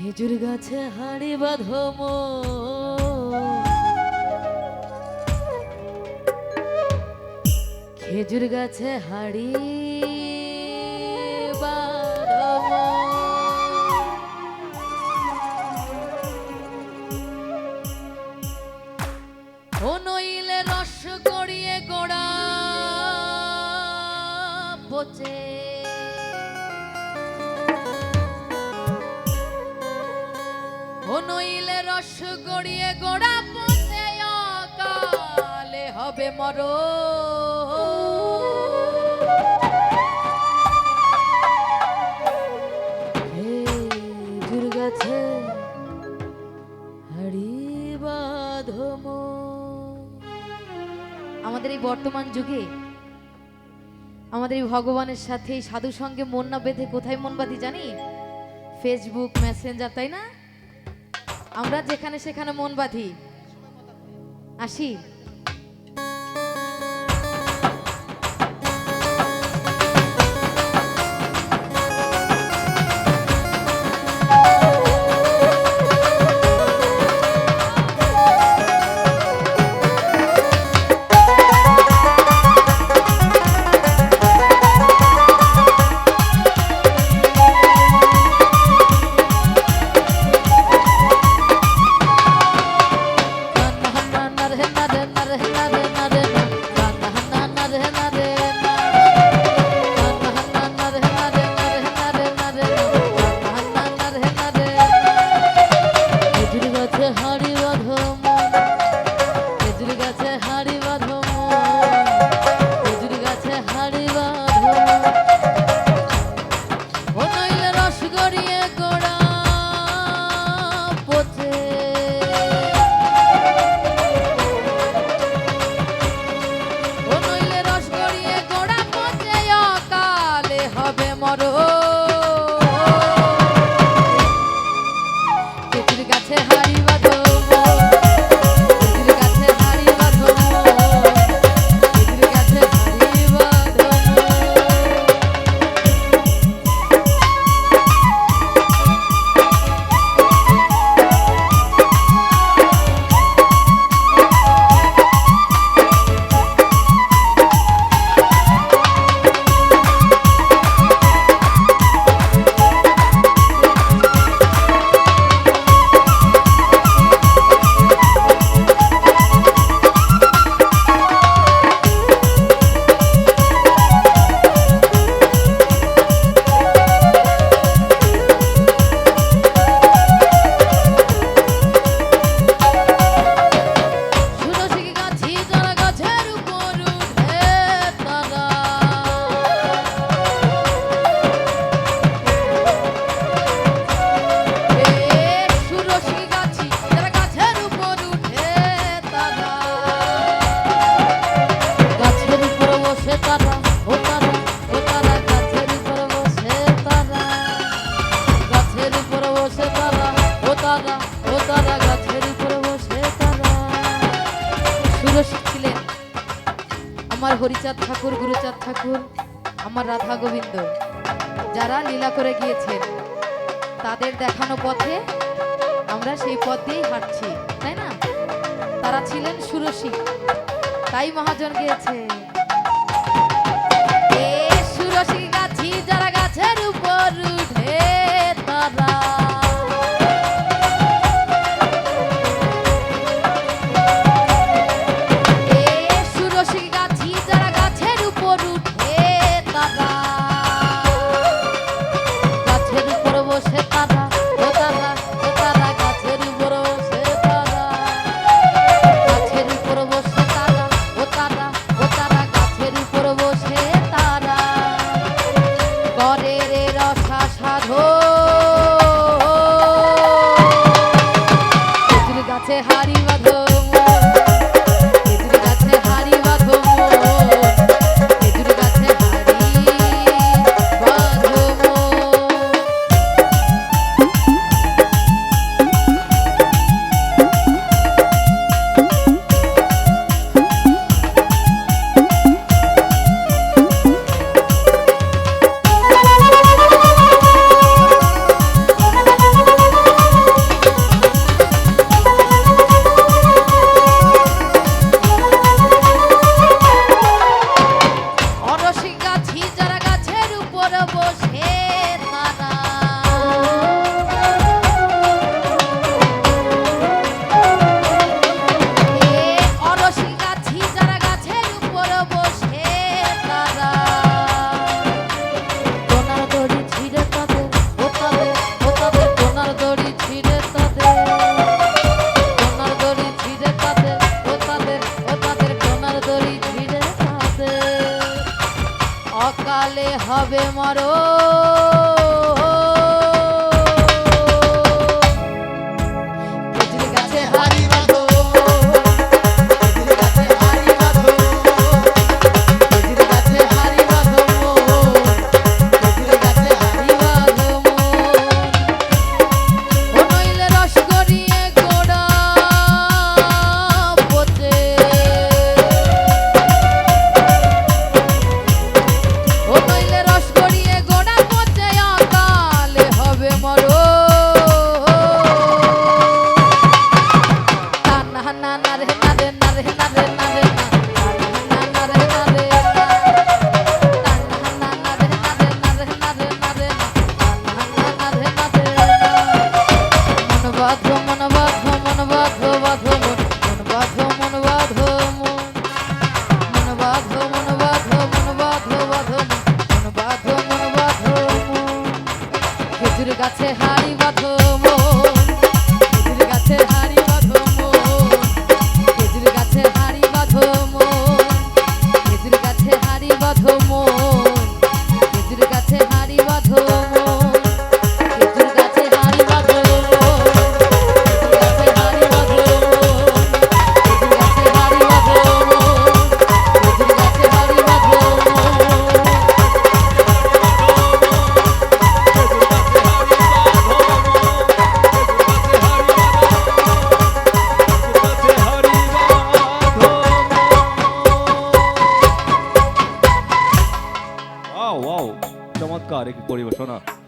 খেজুর গাছে হাড়ি বাঁধম খেজুর গাছে হাড়ি গড়িয়ে গোড়া পচে কালে হবে মর আমাদের এই বর্তমান যুগে, আমাদের এই ভগবানের সাথে সাধু সঙ্গে মন না বেঁধে কোথায় মন বাঁধি জানি? ফেসবুক মেসেঞ্জার তাই না? আমরা যেখানে সেখানে মন বাঁধি। আসি। হরিচাঁদ ঠাকুর, গুরুচাঁদ ঠাকুর, আমার রাধা গোবিন্দ, যারা লীলা করে গিয়েছেন, তাদের দেখানো পথে আমরা সেই পথ দিয়েই হাঁটছি, তাই না? তারা ছিলেন সুরসিক তাই মহাজন গিয়েছে। এ সুরসিক গাছি যারা গাছের উপর Alô! আর পরিবেশনা।